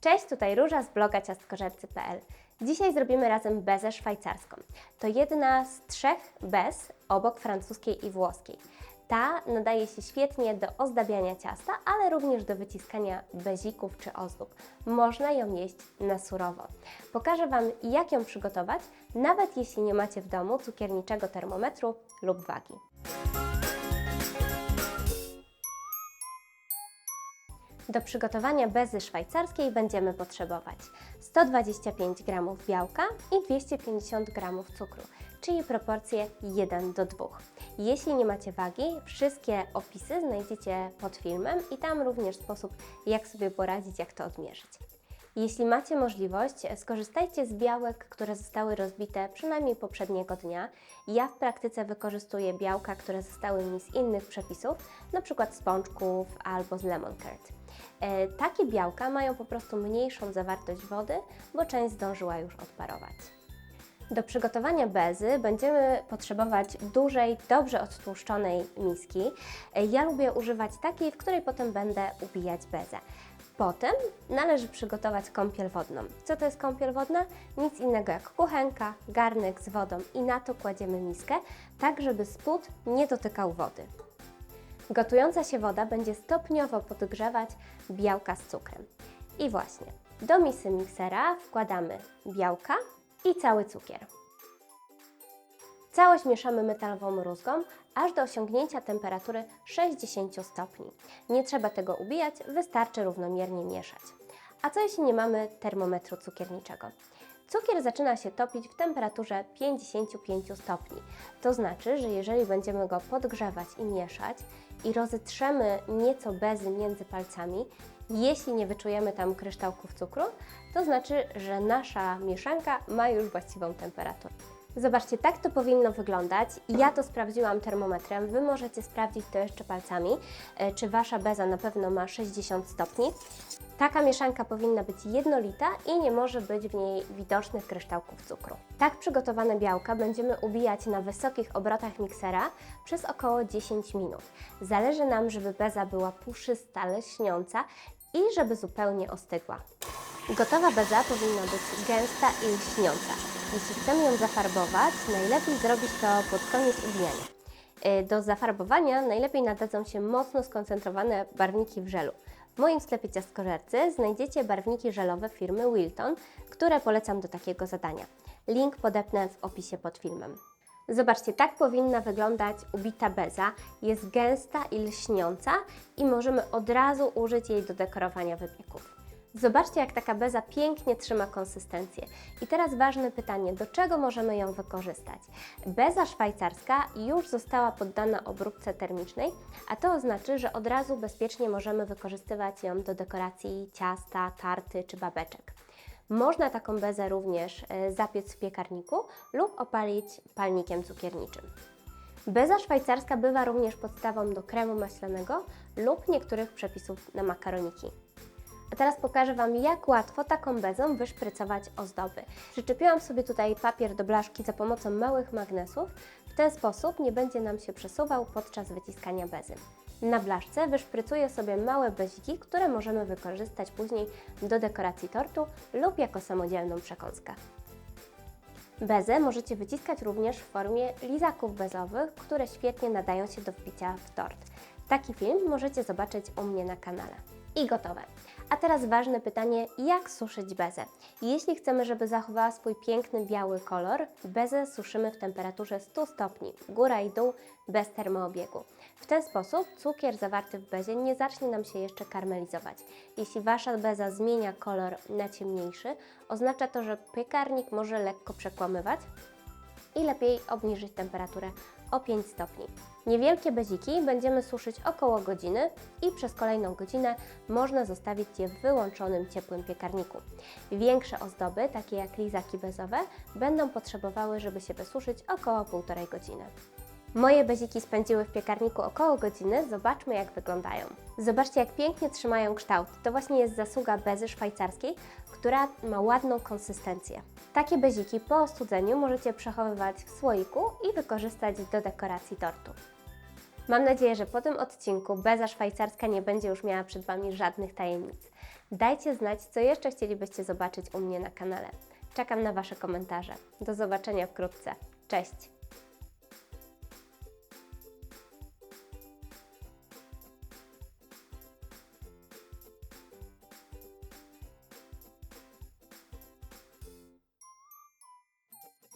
Cześć, tutaj Róża z bloga ciastkożercy.pl. Dzisiaj zrobimy razem bezę szwajcarską. To jedna z trzech bez obok francuskiej i włoskiej. Ta nadaje się świetnie do ozdabiania ciasta, ale również do wyciskania bezików czy ozdób. Można ją jeść na surowo. Pokażę Wam, jak ją przygotować, nawet jeśli nie macie w domu cukierniczego termometru lub wagi. Do przygotowania bezy szwajcarskiej będziemy potrzebować 125 g białka i 250 g cukru, czyli proporcje 1 do 2. Jeśli nie macie wagi, wszystkie opisy znajdziecie pod filmem i tam również sposób, jak sobie poradzić, jak to odmierzyć. Jeśli macie możliwość, skorzystajcie z białek, które zostały rozbite przynajmniej poprzedniego dnia. Ja w praktyce wykorzystuję białka, które zostały mi z innych przepisów, np. z pączków albo z lemon curd. E, takie białka mają po prostu mniejszą zawartość wody, bo część zdążyła już odparować. Do przygotowania bezy będziemy potrzebować dużej, dobrze odtłuszczonej miski. E, Ja lubię używać takiej, w której potem będę ubijać bezę. Potem należy przygotować kąpiel wodną. Co to jest kąpiel wodna? Nic innego jak kuchenka, garnek z wodą i na to kładziemy miskę, tak żeby spód nie dotykał wody. Gotująca się woda będzie stopniowo podgrzewać białka z cukrem. I właśnie, do misy miksera wkładamy białka i cały cukier. Całość mieszamy metalową rózgą, aż do osiągnięcia temperatury 60 stopni. Nie trzeba tego ubijać, wystarczy równomiernie mieszać. A co jeśli nie mamy termometru cukierniczego? Cukier zaczyna się topić w temperaturze 55 stopni. To znaczy, że jeżeli będziemy go podgrzewać i mieszać i rozetrzemy nieco bezy między palcami, jeśli nie wyczujemy tam kryształków cukru, to znaczy, że nasza mieszanka ma już właściwą temperaturę. Zobaczcie, tak to powinno wyglądać. Ja to sprawdziłam termometrem. Wy możecie sprawdzić to jeszcze palcami, e, czy Wasza beza na pewno ma 60 stopni. Taka mieszanka powinna być jednolita i nie może być w niej widocznych kryształków cukru. Tak przygotowane białka będziemy ubijać na wysokich obrotach miksera przez około 10 minut. Zależy nam, żeby beza była puszysta, leśniąca i żeby zupełnie ostygła. Gotowa beza powinna być gęsta i lśniąca. Jeśli chcemy ją zafarbować, najlepiej zrobić to pod koniec ubijania. Y, Do zafarbowania najlepiej nadadzą się mocno skoncentrowane barwniki w żelu. W moim sklepie ciastkożercy znajdziecie barwniki żelowe firmy Wilton, które polecam do takiego zadania. Link podepnę w opisie pod filmem. Zobaczcie, tak powinna wyglądać ubita beza. Jest gęsta i lśniąca i możemy od razu użyć jej do dekorowania wypieków. Zobaczcie, jak taka beza pięknie trzyma konsystencję. I teraz ważne pytanie, do czego możemy ją wykorzystać? Beza szwajcarska już została poddana obróbce termicznej, a to oznacza, że od razu bezpiecznie możemy wykorzystywać ją do dekoracji ciasta, tarty czy babeczek. Można taką bezę również e, zapiec w piekarniku lub opalić palnikiem cukierniczym. Beza szwajcarska bywa również podstawą do kremu maślanego lub niektórych przepisów na makaroniki. A teraz pokażę Wam, jak łatwo taką bezą wyszprycować ozdoby. Przyczepiłam sobie tutaj papier do blaszki za pomocą małych magnesów. W ten sposób nie będzie nam się przesuwał podczas wyciskania bezy. Na blaszce wyszprycuję sobie małe beziki, które możemy wykorzystać później do dekoracji tortu lub jako samodzielną przekąskę. Bezę możecie wyciskać również w formie lizaków bezowych, które świetnie nadają się do wbicia w tort. Taki film możecie zobaczyć u mnie na kanale. I gotowe. A teraz ważne pytanie, jak suszyć bezę? Jeśli chcemy, żeby zachowała swój piękny biały kolor, bezę suszymy w temperaturze 100 stopni, góra i dół, bez termoobiegu. W ten sposób cukier zawarty w bezie nie zacznie nam się jeszcze karmelizować. Jeśli Wasza beza zmienia kolor na ciemniejszy, oznacza to, że piekarnik może lekko przekłamywać, i lepiej obniżyć temperaturę o 5 stopni. Niewielkie beziki będziemy suszyć około godziny i przez kolejną godzinę można zostawić je w wyłączonym ciepłym piekarniku. Większe ozdoby, takie jak lizaki bezowe, będą potrzebowały, żeby się wysuszyć około 1,5 godziny. Moje beziki spędziły w piekarniku około godziny. Zobaczmy, jak wyglądają. Zobaczcie, jak pięknie trzymają kształt. To właśnie jest zasługa bezy szwajcarskiej, która ma ładną konsystencję. Takie beziki po ostudzeniu możecie przechowywać w słoiku i wykorzystać do dekoracji tortu. Mam nadzieję, że po tym odcinku beza szwajcarska nie będzie już miała przed Wami żadnych tajemnic. Dajcie znać, co jeszcze chcielibyście zobaczyć u mnie na kanale. Czekam na Wasze komentarze. Do zobaczenia wkrótce. Cześć!